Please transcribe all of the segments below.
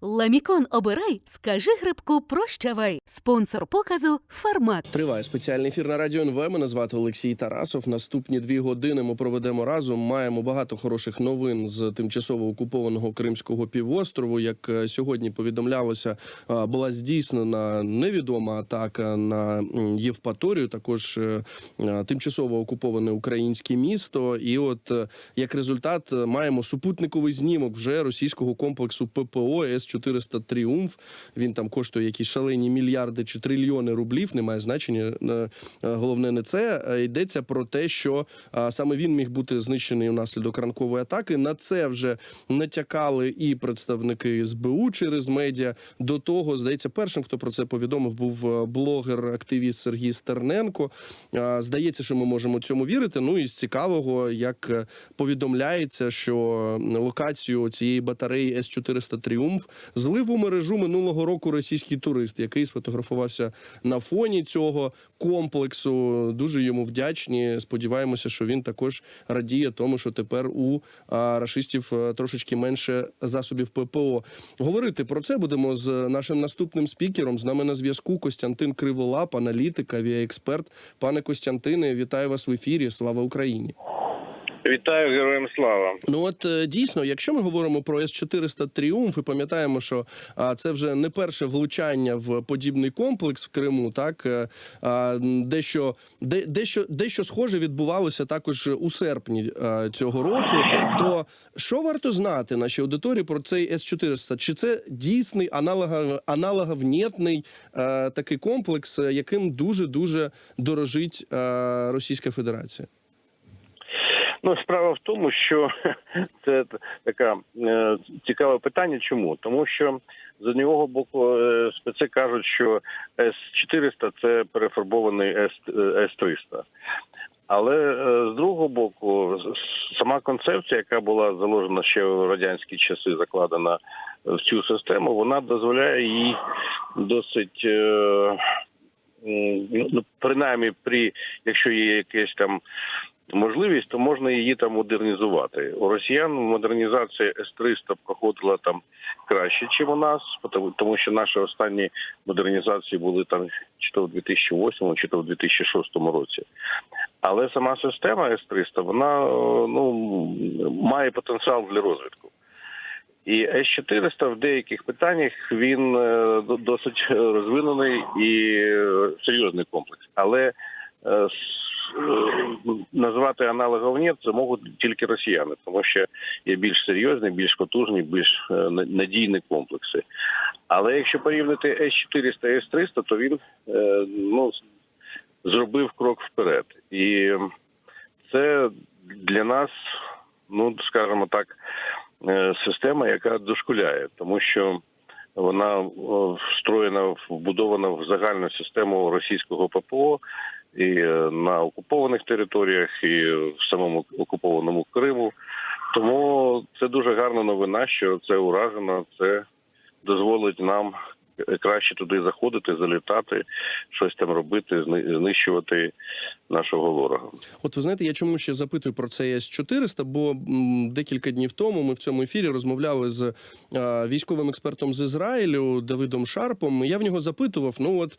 Ламікон обирай, скажи грибку прощавай. Спонсор показу Фармак. Триває спеціальний ефір на радіо НВ. Мене звати Олексій Тарасов. Наступні дві години ми проведемо разом. Маємо багато хороших новин з тимчасово окупованого Кримського півострову. Як е, сьогодні повідомлялося, е, була здійснена невідома атака на Євпаторію. Також е, тимчасово окуповане українське місто. І от як результат маємо супутниковий знімок вже російського комплексу ППО С-400 Тріумф. Він там коштує якісь шалені мільярди чи трильйони рублів. Немає значення. Е, е, Головне не це. Е, Йдеться про те, що саме він міг бути знищений внаслідок ранкової атаки. На це вже натякали і представники СБУ через медіа. До того здається, першим, хто про це повідомив, був е, блогер-активіст Сергій Стерненко. Здається, що ми можемо цьому вірити. Ну і з цікавого, як повідомляється, що локацію цієї батареї С-400 Тріумф злив у мережу минулого року російський турист, який сфотографувався на фоні цього комплексу. Дуже йому вдячні. Сподіваємося, що він також радіє тому, що тепер у рашистів е, трошечки менше засобів ППО. Говорити про це будемо з нашим наступним спікером. З нами на зв'язку Костянтин Криволап, аналітик, авіаексперт. Пане Костянтине, вітаю вас в ефірі. Слава Україні! Вітаю героям слава. Ну от е, дійсно, якщо ми говоримо про С-400 Тріумф і пам'ятаємо, що це вже не перше влучання в подібний комплекс в Криму, так е, дещо, де, дещо, дещо схоже відбувалося також у серпні цього року. То що варто знати нашій аудиторії про цей С-400? Чи це дійсний аналога, аналоговнєтний е, такий комплекс, яким дуже дуже дорожить Російська Федерація? Ну, справа в тому, що це таке е, цікаве питання. Чому? Тому що з одного боку е, спеці кажуть, що С-400 – це перефарбований С- е, С-300. Але е, з другого боку, сама концепція, яка була заложена ще в радянські часи, закладена в цю систему, вона дозволяє їй досить. ну, принаймні, при якщо є якесь там можливість, то можна її там модернізувати. У росіян модернізація С-300 проходила там краще, ніж у нас, тому- що наші останні модернізації були там чи то в 2008, чи то в 2006 році. Але сама система С-300, вона ну, має потенціал для розвитку. І С-400 в деяких питаннях він е, досить розвинений і е, серйозний комплекс. Але е, назвати аналогов нет, це можуть тільки росіяни, тому що є більш серйозні, більш потужні, більш е, надійні комплекси. Але якщо порівняти С-400 і С-300, то він е, ну, зробив крок вперед. І це для нас, ну скажімо так, е, система, яка дошкуляє, тому що вона е, встроєна, вбудована в загальну систему російського ППО і е, на окупованих територіях, і в самому окупованому Криму. Тому це дуже гарна новина, що це уражено. Це дозволить нам краще туди заходити, залітати, щось там робити, знищувати нашого ворога. От ви знаєте, я чому ще запитую про цей С-400, бо декілька днів тому ми в цьому ефірі розмовляли з військовим експертом з Ізраїлю Давидом Шарпом. Я в нього запитував. Ну от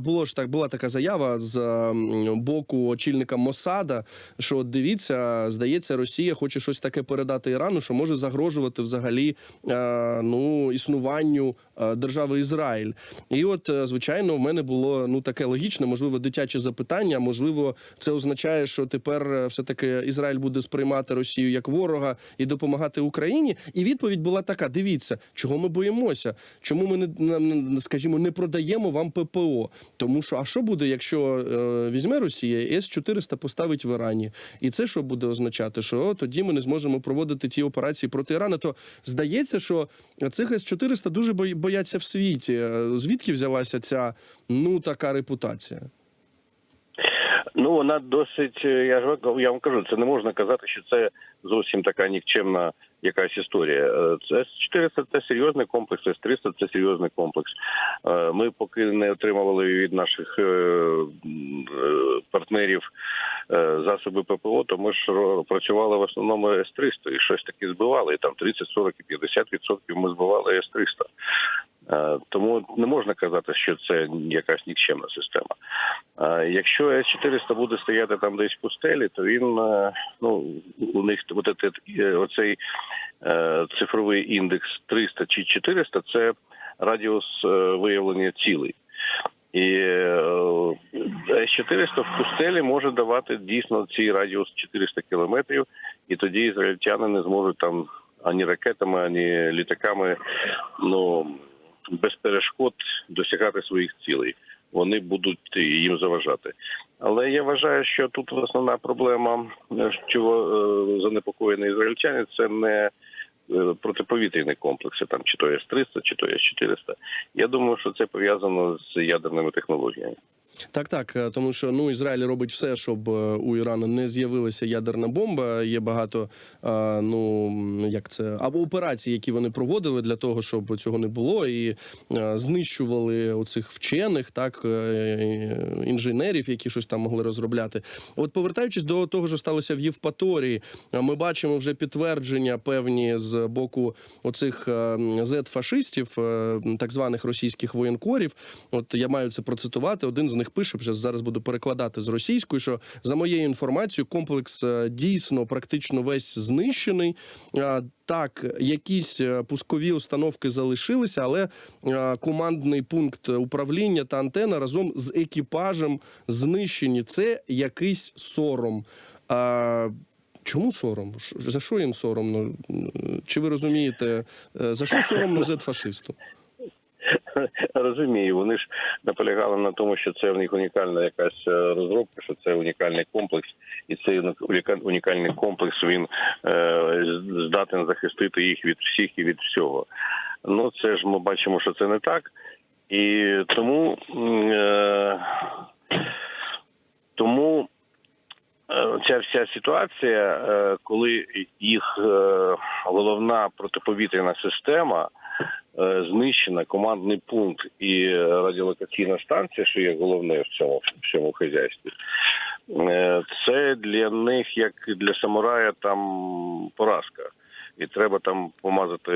було ж так, була така заява з боку очільника Мосада, що дивіться, здається, Росія хоче щось таке передати Ірану, що може загрожувати взагалі ну існуванню держави Ізраїль. І от, е, звичайно, в мене було ну таке логічне, можливо, дитяче запитання. Можливо, це означає, що тепер е, все таки Ізраїль буде сприймати Росію як ворога і допомагати Україні. І відповідь була така: дивіться, чого ми боїмося, чому ми не скажімо, не продаємо вам ППО. Тому що а що буде, якщо е, візьме Росія С 400 поставить в Ірані, і це що буде означати? Що о, тоді ми не зможемо проводити ті операції проти Ірана. То здається, що цих С 400 дуже бої- бояться в світі. Е, Звідки взялася ця ну така репутація? Ну вона досить. е, Я ж я вам кажу, це не можна казати, що це зовсім така нікчемна якась історія. Е, Це С-400 – це серйозний комплекс, С-300 – це серйозний комплекс. Ми поки не отримували від наших партнерів засоби ППО, то ми ж працювали в основному С-300 і щось таке збивали. І там 30, 40 і 50 відсотків ми збивали С-300. Тому не можна казати, що це якась нікчемна система. Якщо С-400 буде стояти там десь в пустелі, то він е, ну у них е, оцей е, цифровий індекс 300 чи 400 – це радіус виявлення цілей. І е, С-400 в пустелі може давати дійсно цей радіус 400 кілометрів, і тоді ізраїльтяни не зможуть там ані ракетами, ані літаками ну, без перешкод досягати своїх цілей. Вони будуть їм заважати. Але я вважаю, що тут основна проблема, е, чого е, занепокоєні ізраїльтяни, це не е, протиповітряні комплекси, там чи то С-300, чи то С-400. Я думаю, що це пов'язано з ядерними технологіями. Так, так, е, тому що ну Ізраїль робить все, щоб е, у Ірану не з'явилася ядерна бомба. Є багато е, ну як це або операцій, які вони проводили для того, щоб цього не було, і знищували оцих вчених, так інженерів, які щось там могли розробляти. От повертаючись до того, що сталося в Євпаторії, ми бачимо вже підтвердження певні з боку оцих зет-фашистів, е, так званих російських воєнкорів. От я маю це процитувати. Один з них пише, вже зараз буду перекладати з російської, що за моєю інформацією, комплекс е, дійсно практично весь знищений. Е, Так, якісь е, пускові установки залишилися, але командний пункт управління та антена разом з екіпажем знищені. Це якийсь сором. А, Чому сором? За що їм соромно? Чи ви розумієте, за що соромно зет-фашисту? Розумію, вони ж наполягали на тому, що це в них унікальна якась е, розробка, що це унікальний комплекс, і цей уніка- унікальний комплекс він е, здатен захистити їх від всіх і від всього. Ну це ж ми бачимо, що це не так, і тому е, тому е, ця вся ситуація, коли їх головна протиповітряна система знищена, командний пункт і радіолокаційна станція, що є головне в цьому в цьому хазяйстві, е, це для них, як для самурая, там поразка. І треба там помазати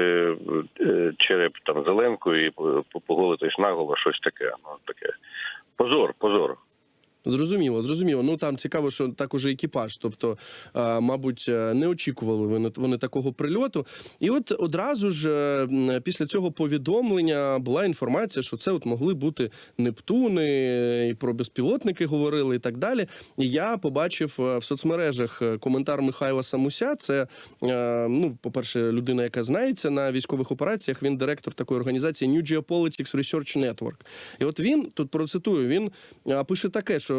е, череп там зеленкою і по- поголитись наголо, щось таке. Ну таке. Позор, позор. Зрозуміло, зрозуміло. Ну там цікаво, що також екіпаж. Тобто, е, мабуть, е, не очікували вони, такого прильоту. І от одразу ж е, після цього повідомлення була інформація, що це от могли бути Нептуни, і про безпілотники говорили, і так далі. І я побачив в соцмережах коментар Михайла Самуся. Це ну, по-перше, людина, яка знається на військових операціях. Він директор такої організації New Geopolitics Research Network. І от він тут процитую. Він пише таке, що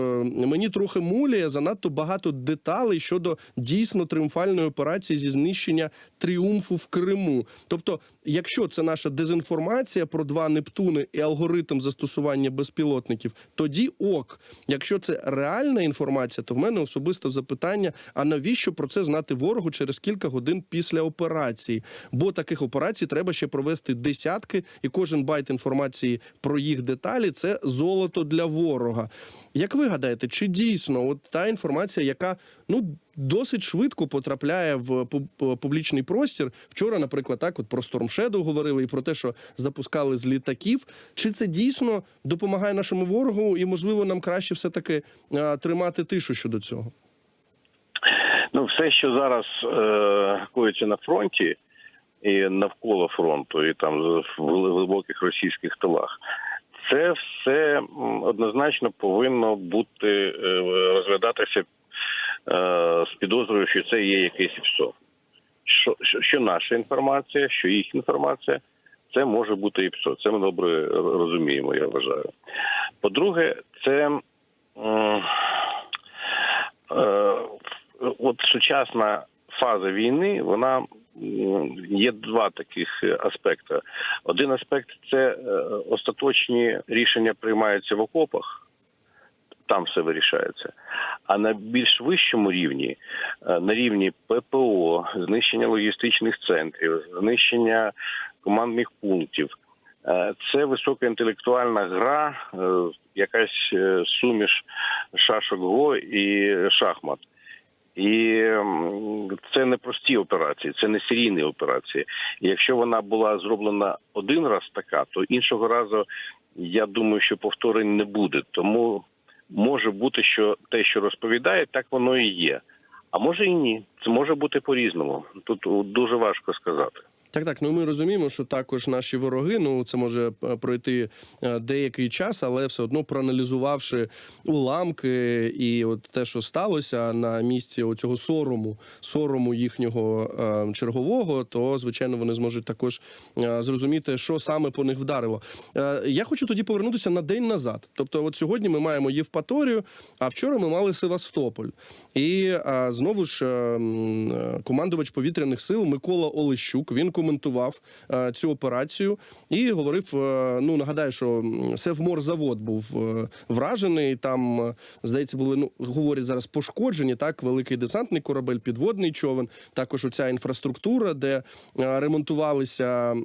мені трохи муліє занадто багато деталей щодо дійсно тріумфальної операції зі знищення тріумфу в Криму. Тобто, якщо це наша дезінформація про два Нептуни і алгоритм застосування безпілотників, тоді ок. Якщо це реальна інформація, то в мене особисто запитання: а навіщо про це знати ворогу через кілька годин після операції? Бо таких операцій треба ще провести десятки, і кожен байт інформації про їх деталі це золото для ворога. Як ви гадаєте, чи дійсно от та інформація, яка ну досить швидко потрапляє в пу- пу- публічний простір? Вчора, наприклад, так от про Storm Shadow говорили і про те, що запускали з літаків. Чи це дійсно допомагає нашому ворогу, і можливо нам краще все таки тримати тишу щодо цього? Ну, все, що зараз е, коїться на фронті і навколо фронту, і там в глибоких російських тилах, це все однозначно повинно бути е, розглядатися е, з підозрою, що це є якийсь ПСО. Що, що, наша інформація, що їх інформація, це може бути і ПСО. Це ми добре розуміємо, я вважаю. По-друге, це. м, е, от сучасна фаза війни, вона є два таких е, аспекти. Один аспект це е, остаточні рішення приймаються в окопах. там все вирішається. А на більш вищому рівні, е, на рівні ППО, знищення логістичних центрів, знищення командних пунктів, це високоінтелектуальна гра, е, якась суміш шашок го і шахмат. І це не прості операції, це не серійні операції. І якщо вона була зроблена один раз така, то іншого разу я думаю, що повторень не буде. Тому може бути, що те, що розповідає, так воно і є. А може і ні. Це може бути по-різному. Тут дуже важко сказати. Так, так. Ну ми розуміємо, що також наші вороги. Ну це може е, пройти е, деякий час, але все одно проаналізувавши уламки і от те, що сталося на місці оцього сорому, сорому їхнього е, чергового, то звичайно вони зможуть також зрозуміти, що саме по них вдарило. Я хочу тоді повернутися на день назад. Тобто, от сьогодні ми маємо Євпаторію, а вчора ми мали Севастополь. І знову ж е, м, е, командувач повітряних сил Микола Олещук він коментував е, цю операцію і говорив: е, ну нагадаю, що Севморзавод був е, вражений. Там здається, були ну говорять зараз пошкоджені. Так, великий десантний корабель, підводний човен. Також оця інфраструктура, де ремонтувалися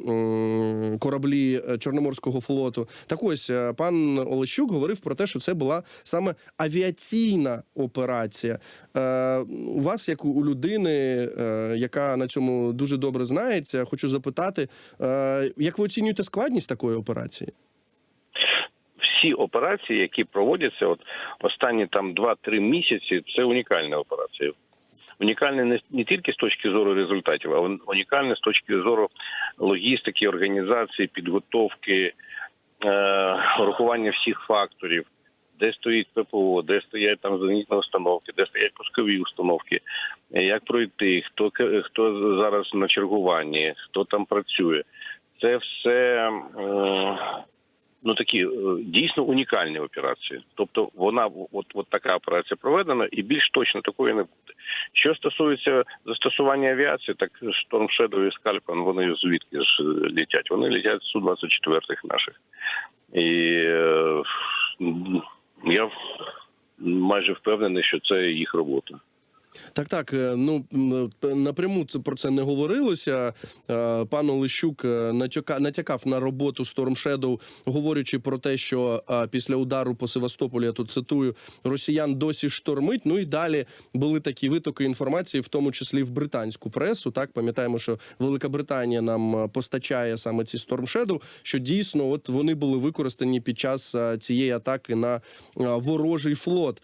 кораблі Чорноморського флоту. Так ось пан Олещук говорив про те, що це була саме авіаційна операція. У вас, як у людини, яка на цьому дуже добре знається, хочу запитати, е, як ви оцінюєте складність такої операції? Всі операції, які проводяться, от останні там 2-3 місяці, це унікальна операція. Унікальне не, не тільки з точки зору результатів, а унікальне з точки зору логістики, організації, підготовки, е, рахування всіх факторів, де стоїть ППО, де стоять там зенітні установки, де стоять пускові установки, як пройти, хто хто зараз на чергуванні, хто там працює. Це все. Е, ну такі е, дійсно унікальні операції. Тобто вона от, от така операція проведена, і більш точно такої не буде. Що стосується застосування авіації, так Storm Shadow і Скальпан, вони звідки ж літять? Вони літять з Су-24 наших. І е, я майже впевнений, що це їх робота. Так, так. е, Ну м, напряму це про це не говорилося. Е, Пан Олещук е, натякав на роботу Storm Shadow, говорячи про те, що е, після удару по Севастополі, я тут цитую, росіян досі штормить. Ну і далі були такі витоки інформації, в тому числі в британську пресу. Так пам'ятаємо, що Велика Британія нам е, постачає саме ці Storm Shadow, що дійсно от вони були використані під час е, цієї атаки на е, ворожий флот.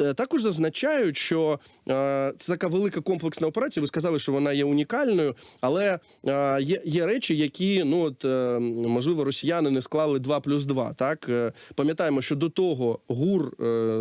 Е, Також зазначають, що е, це така велика комплексна операція. Ви сказали, що вона є унікальною, але е, є, є речі, які ну от можливо росіяни не склали 2 плюс 2, Так пам'ятаємо, що до того гур,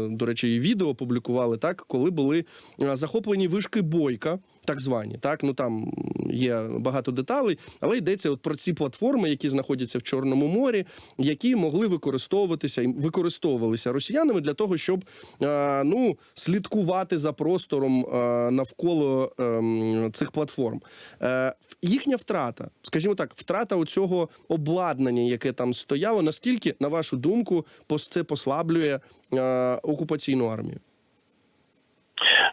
до речі, і відео публікували так, коли були захоплені вишки бойка. Так звані, так ну там є багато деталей, але йдеться от про ці платформи, які знаходяться в Чорному морі, які могли використовуватися і використовувалися росіянами для того, щоб е, ну слідкувати за простором е, навколо е, цих платформ. Е, їхня втрата, скажімо так, втрата оцього обладнання, яке там стояло, наскільки, на вашу думку, це послаблює окупаційну армію?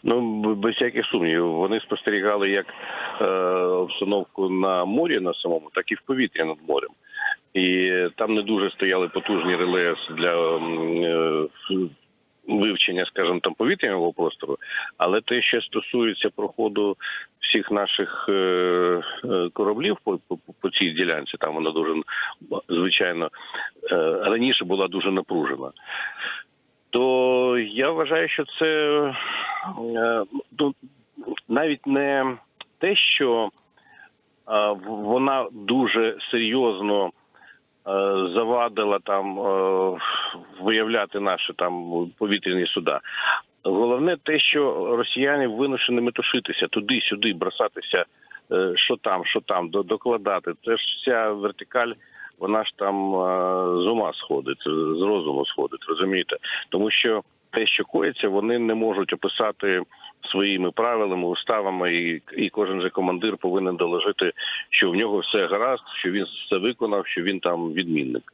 Ну, без всяких сумнівів. Вони спостерігали як е, обстановку на морі на самому, так і в повітрі над морем. І там не дуже стояли потужні реле для е, вивчення, скажімо, там повітряного простору. Але те, що стосується проходу всіх наших е, е, кораблів по, по, по цій ділянці, там вона дуже звичайно е, раніше була дуже напружена то я вважаю, що це е, ну, навіть не те, що е, вона дуже серйозно е, завадила там виявляти наші там повітряні суда. Головне те, що росіяни вимушені метушитися туди-сюди, бросатися, що там, що там, докладати. Це ж вся вертикаль, вона ж там е, з ума сходить, з розуму сходить, розумієте? Тому що те, що коїться, вони не можуть описати своїми правилами, уставами, і, і кожен же командир повинен доложити, що в нього все гаразд, що він все виконав, що він там відмінник.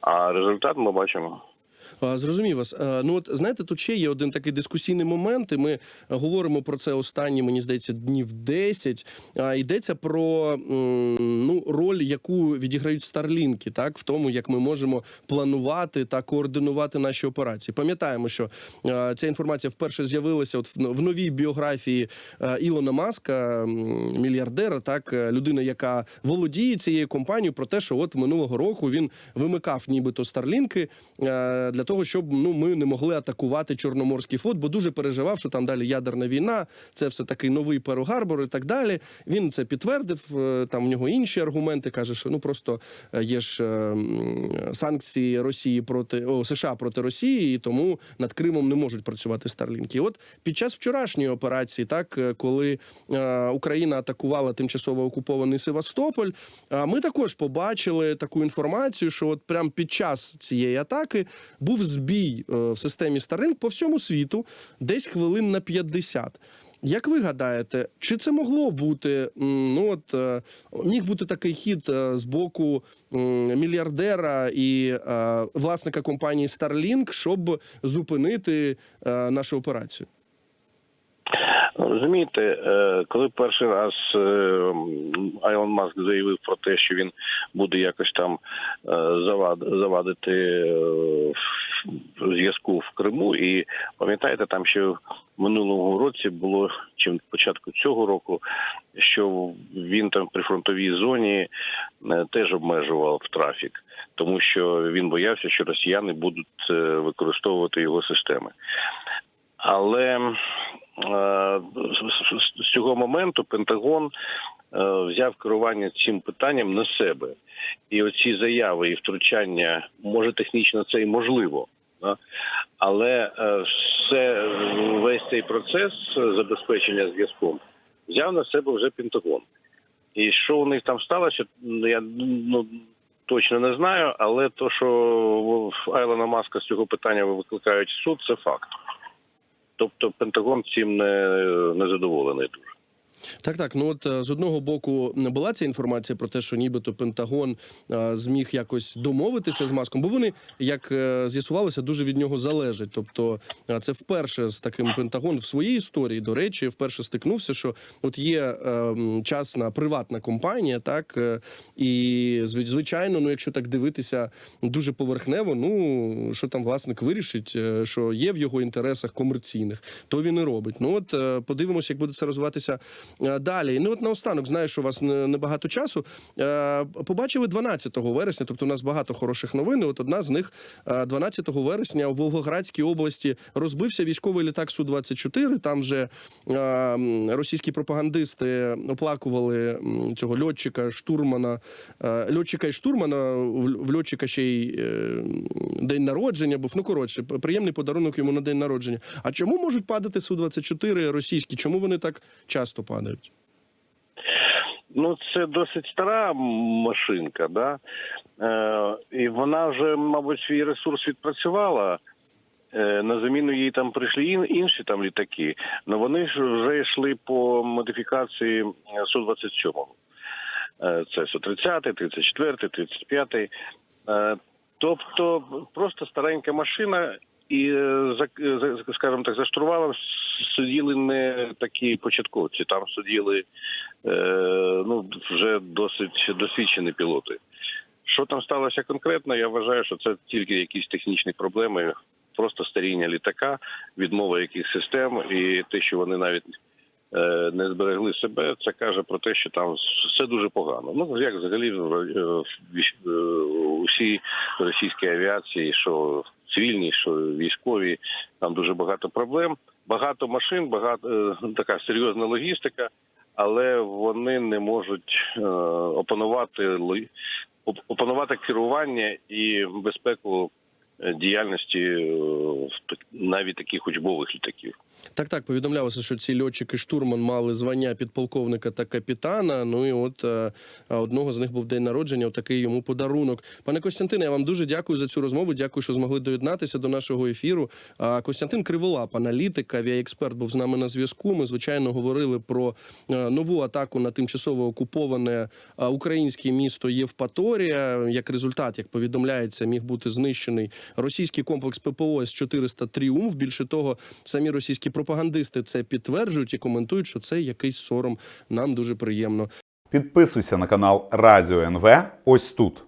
А результат ми бачимо. Зрозумів вас. Ну от знаєте, тут ще є один такий дискусійний момент. І ми говоримо про це останні, мені здається, днів 10. А йдеться про ну роль, яку відіграють старлінки, так в тому, як ми можемо планувати та координувати наші операції. Пам'ятаємо, що ця інформація вперше з'явилася от в в новій біографії Ілона Маска, мільярдера, так е, людина, яка володіє цією компанією, про те, що от минулого року він вимикав нібито старлінки для того, щоб ну ми не могли атакувати Чорноморський флот, бо дуже переживав, що там далі ядерна війна, це все такий новий Перл-Гарбор і так далі. Він це підтвердив. е, Там в нього інші аргументи. каже, що ну просто е, є ж е, санкції Росії проти о, США проти Росії, і тому над Кримом не можуть працювати старлінки. От під час вчорашньої операції, так коли Україна атакувала тимчасово окупований Севастополь, ми також побачили таку інформацію, що от прямо під час цієї атаки був збій е, в системі Starlink по всьому світу, десь хвилин на 50. Як ви гадаєте, чи це могло бути ну от е, міг бути такий хід е, з боку мільярдера і власника компанії Starlink, щоб зупинити нашу операцію? Ну, Розумієте, е, коли перший раз е, Айлон Маск заявив про те, що він буде якось там е, завадити е, зв'язку в Криму, і пам'ятаєте, там ще в минулому році було чи початку цього року, що він там при фронтовій зоні е, теж обмежував трафік, тому що він боявся, що росіяни будуть е, використовувати його системи. Але е, з- цього моменту Пентагон е, взяв керування цим питанням на себе. І оці заяви і втручання, може технічно це і можливо. Але е, все, весь цей процес забезпечення зв'язком взяв на себе вже Пентагон. І що у них там сталося, ну, я ну, точно не знаю, але то, що Айлона Маска з цього питання викликають суд, це факт. Тобто Пентагон цим не, не задоволений дуже. Так, так. Ну от е, з одного боку була ця інформація про те, що нібито Пентагон е, зміг якось домовитися з маском, бо вони, як е, з'ясувалося, дуже від нього залежать. Тобто, це вперше з таким Пентагон в своїй історії, до речі, вперше стикнувся, що от є м, частна приватна компанія, так і зв- звичайно, ну якщо так дивитися дуже поверхнево, ну що там власник вирішить, що є в його інтересах комерційних, то він і робить. Ну от подивимося, як буде це розвиватися далі. І ну от наостанок, знаю, що у вас не- небагато часу. Е, Побачили 12 вересня, тобто у нас багато хороших новин. і От одна з них е, 12 вересня в Волгоградській області розбився військовий літак Су 24 Там же е, російські пропагандисти оплакували цього льотчика, штурмана, е, льотчика і штурмана. В льотчика ще й е, день народження був. Ну коротше, приємний подарунок йому на день народження. А чому можуть падати Су 24 російські? Чому вони так часто падають? Ну, це досить стара машинка, да? Е, і вона вже, мабуть, свій ресурс відпрацювала. Е, на заміну їй там прийшли ін- інші там літаки, але вони ж вже йшли по модифікації Су-27. Е, Це Су-30, 34, 35. Е, Тобто просто старенька машина, і, скажімо так, за штурвалом сиділи не такі початковці, там сиділи е, ну, вже досить досвідчені пілоти. Що там сталося конкретно, я вважаю, що це тільки якісь технічні проблеми, просто старіння літака, відмова яких систем, і те, що вони навіть е, не зберегли себе, це каже про те, що там все дуже погано. Ну як взагалі усі російські авіації, що цивільні, що військові, там дуже багато проблем. Багато машин, багато е, така серйозна логістика, але вони не можуть е, опанувати опанувати керування і безпеку діяльності е, навіть таких учбових літаків. Так, так, повідомлялося, що ці льотчики штурман мали звання підполковника та капітана. Ну і от е, одного з них був день народження, отакий йому подарунок. Пане Костянтине, я вам дуже дякую за цю розмову. Дякую, що змогли доєднатися до нашого ефіру. Костянтин Криволап, аналітик, авіаексперт, був з нами на зв'язку. Ми звичайно говорили про е, нову атаку на тимчасово окуповане е, українське місто Євпаторія. Як результат, як повідомляється, міг бути знищений російський комплекс ППО С-400 Тріумф. Більше того, самі російські пропагандисти це підтверджують і коментують, що це якийсь сором. Нам дуже приємно. Підписуйся на канал Радіо НВ ось тут.